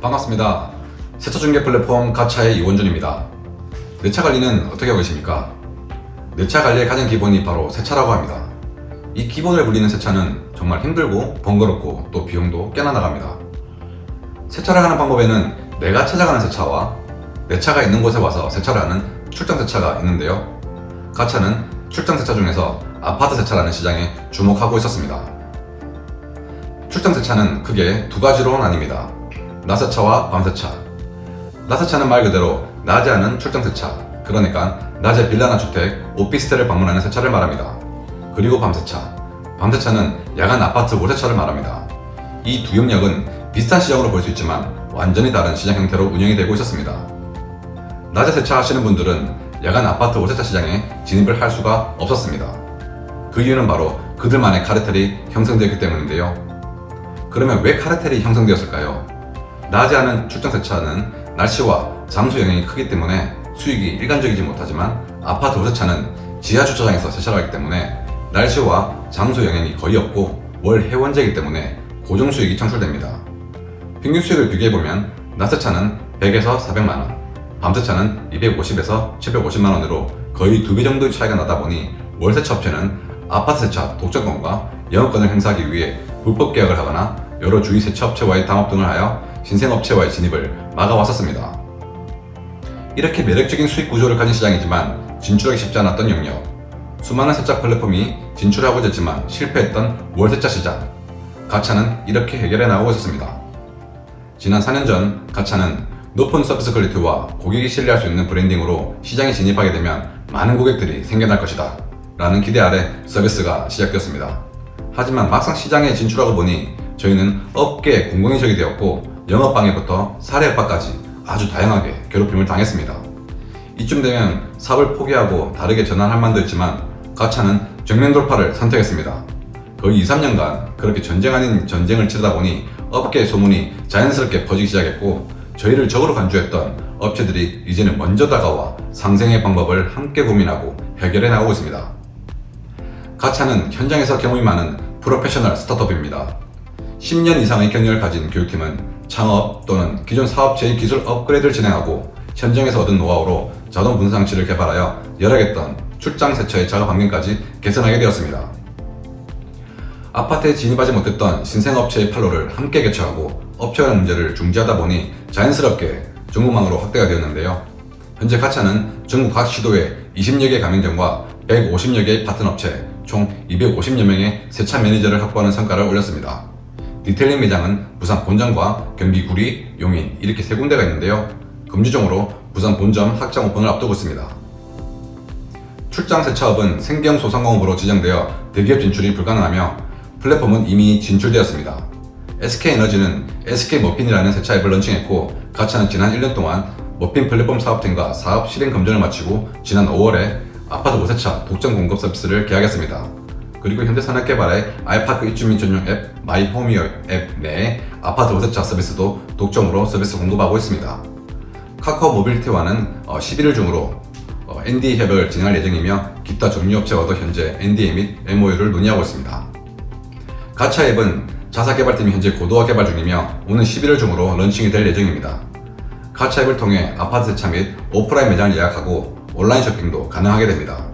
반갑습니다. 세차 중개 플랫폼 가차의 이원준입니다. 내 차 관리는 어떻게 하고 계십니까? 내 차 관리의 가장 기본이 바로 세차라고 합니다. 이 기본을 부리는 세차는 정말 힘들고 번거롭고 또 비용도 꽤나 나갑니다. 세차를 하는 방법에는 내가 찾아가는 세차와 내 차가 있는 곳에 와서 세차를 하는 출장 세차가 있는데요. 가차는 출장 세차 중에서 아파트 세차라는 시장에 주목하고 있었습니다. 출장 세차는 크게 두 가지로 나뉩니다. 낮세차와 밤세차. 낮세차는 말 그대로 낮에 하는 출장 세차, 그러니까 낮에 빌라나 주택, 오피스텔을 방문하는 세차를 말합니다. 그리고 밤세차. 밤세차는 야간 아파트 월세차를 말합니다. 이 두 영역은 비슷한 시장으로 볼 수 있지만 완전히 다른 시장 형태로 운영이 되고 있었습니다. 낮에 세차하시는 분들은 야간 아파트 월세차 시장에 진입을 할 수가 없었습니다. 그 이유는 바로 그들만의 카르텔이 형성되었기 때문인데요. 그러면 왜 카르텔이 형성되었을까요? 낮에 하는 출장 세차는 날씨와 장소 영향이 크기 때문에 수익이 일관적이지 못하지만 아파트 월세차는 지하 주차장에서 세차를 하기 때문에 날씨와 장소 영향이 거의 없고 월 회원제이기 때문에 고정 수익이 창출됩니다. 평균 수익을 비교해보면 낮세차는 100에서 400만원, 밤세차는 250에서 750만원으로 거의 두 배 정도의 차이가 나다 보니 월세차 업체는 아파트 세차 독점권과 영업권을 행사하기 위해 불법 계약을 하거나 여러 주위 세차 업체와의 담합 등을 하여 신생업체와의 진입을 막아왔었습니다. 이렇게 매력적인 수익 구조를 가진 시장이지만 진출하기 쉽지 않았던 영역. 수많은 세차 플랫폼이 진출하고자 했지만 실패했던 월세차 시장. 가차는 이렇게 해결해 나오고 있었습니다. 지난 4년 전 가차는 높은 서비스 퀄리티와 고객이 신뢰할 수 있는 브랜딩으로 시장에 진입하게 되면 많은 고객들이 생겨날 것이다. 라는 기대 아래 서비스가 시작되었습니다. 하지만 막상 시장에 진출하고 보니 저희는 업계의 공공인적이 되었고 영업방해부터 살해 협박까지 아주 다양하게 괴롭힘을 당했습니다. 이쯤 되면 사업을 포기하고 다르게 전환할 만도 했지만 가차는 정면 돌파를 선택했습니다. 거의 2, 3년간 그렇게 전쟁 아닌 전쟁을 치르다 보니 업계의 소문이 자연스럽게 퍼지기 시작했고 저희를 적으로 간주했던 업체들이 이제는 먼저 다가와 상생의 방법을 함께 고민하고 해결해 나가고 있습니다. 가차는 현장에서 경험이 많은 프로페셔널 스타트업입니다. 10년 이상의 경력을 가진 교육팀은 창업 또는 기존 사업체의 기술 업그레이드를 진행하고 현장에서 얻은 노하우로 자동 분산 장치를 개발하여 열하겠던 출장 세차의 작업 환경까지 개선하게 되었습니다. 아파트에 진입하지 못했던 신생업체의 판로를 함께 개척하고 업체 간 문제를 중지하다 보니 자연스럽게 중국망으로 확대가 되었는데요. 현재 가차는 전국 각 시도에 20여 개 가맹점과 150여 개의 파트너 업체, 총 250여 명의 세차 매니저를 확보하는 성과를 올렸습니다. 디테일링 매장은 부산 본점과 경기 구리, 용인 이렇게 세 군데가 있는데요. 금주종으로 부산 본점 확장 오픈을 앞두고 있습니다. 출장 세차업은 생경 소상공업으로 지정되어 대기업 진출이 불가능하며 플랫폼은 이미 진출되었습니다. SK에너지는 SK머핀이라는 세차 앱을 런칭했고 가차는 지난 1년 동안 머핀 플랫폼 사업팀과 사업 실행 검증을 마치고 지난 5월에 아파트 오세차 독점 공급 서비스를 계약했습니다. 그리고 현대산업개발의 아이파크 입주민 전용 앱 마이홈이어 앱 내에 아파트 오세차 서비스도 독점으로 서비스 공급하고 있습니다. 카카오 모빌리티와는 11일 중으로 NDA 협약을 진행할 예정이며 기타 종류업체와도 현재 NDA 및 MOU를 논의하고 있습니다. 가차 앱은 자사 개발팀이 현재 고도화 개발 중이며 오는 11월 중으로 런칭이 될 예정입니다. 가차 앱을 통해 아파트 세차 및 오프라인 매장을 예약하고 온라인 쇼핑도 가능하게 됩니다.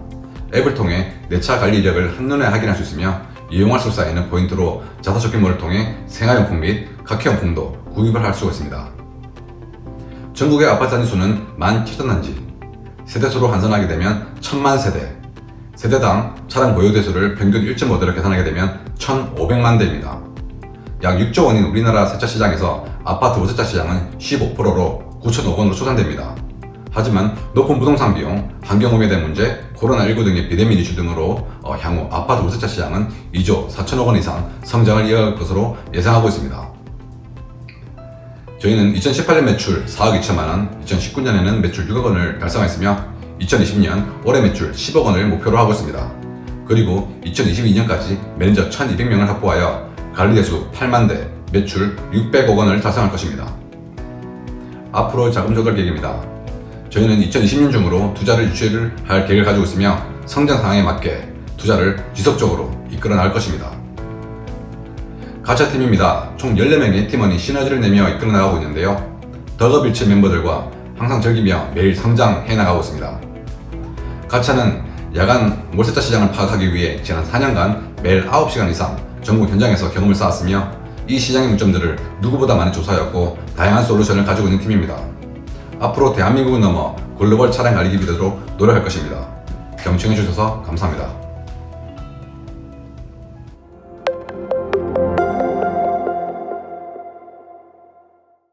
앱을 통해 내 차 관리 이력을 한눈에 확인할 수 있으며 이용할 수 쌓이는 포인트로 자사 쇼핑몰을 통해 생활용품 및 각회용품도 구입을 할 수가 있습니다. 전국의 아파트 단지 수는 17,000단지, 세대수로 환산하게 되면 1000만 세대, 세대당 차량 보유 대수를 평균 1.5대로 계산하게 되면 1,500만 대입니다. 약 6조 원인 우리나라 세차 시장에서 아파트 월세차 시장은 15%로 9천억 원으로 추산됩니다. 하지만 높은 부동산 비용, 환경오염에 문제, 코로나19 등의 비대면 이슈 등으로 어, 향후 아파트 월세차 시장은 2조 4천억 원 이상 성장을 이어갈 것으로 예상하고 있습니다. 저희는 2018년 매출 4억 2천만 원, 2019년에는 매출 6억 원을 달성했으며 2020년 올해 매출 10억 원을 목표로 하고 있습니다. 그리고 2022년까지 매니저 1,200명을 확보하여 관리대수 8만 대, 매출 600억 원을 달성할 것입니다. 앞으로 자금 조달 계획입니다. 저희는 2020년 중으로 투자를 유치를 할 계획을 가지고 있으며 성장 상황에 맞게 투자를 지속적으로 이끌어 나갈 것입니다. 가차 팀입니다. 총 14명의 팀원이 시너지를 내며 이끌어 나가고 있는데요. 더거빌츠 멤버들과 항상 즐기며 매일 성장해 나가고 있습니다. 가차는 야간 몰세자 시장을 파악하기 위해 지난 4년간 매일 9시간 이상 전국 현장에서 경험을 쌓았으며 이 시장의 문점들을 누구보다 많이 조사하였고 다양한 솔루션을 가지고 있는 팀입니다. 앞으로 대한민국을 넘어 글로벌 차량 알리기 비대로 노력할 것입니다. 경청해 주셔서 감사합니다.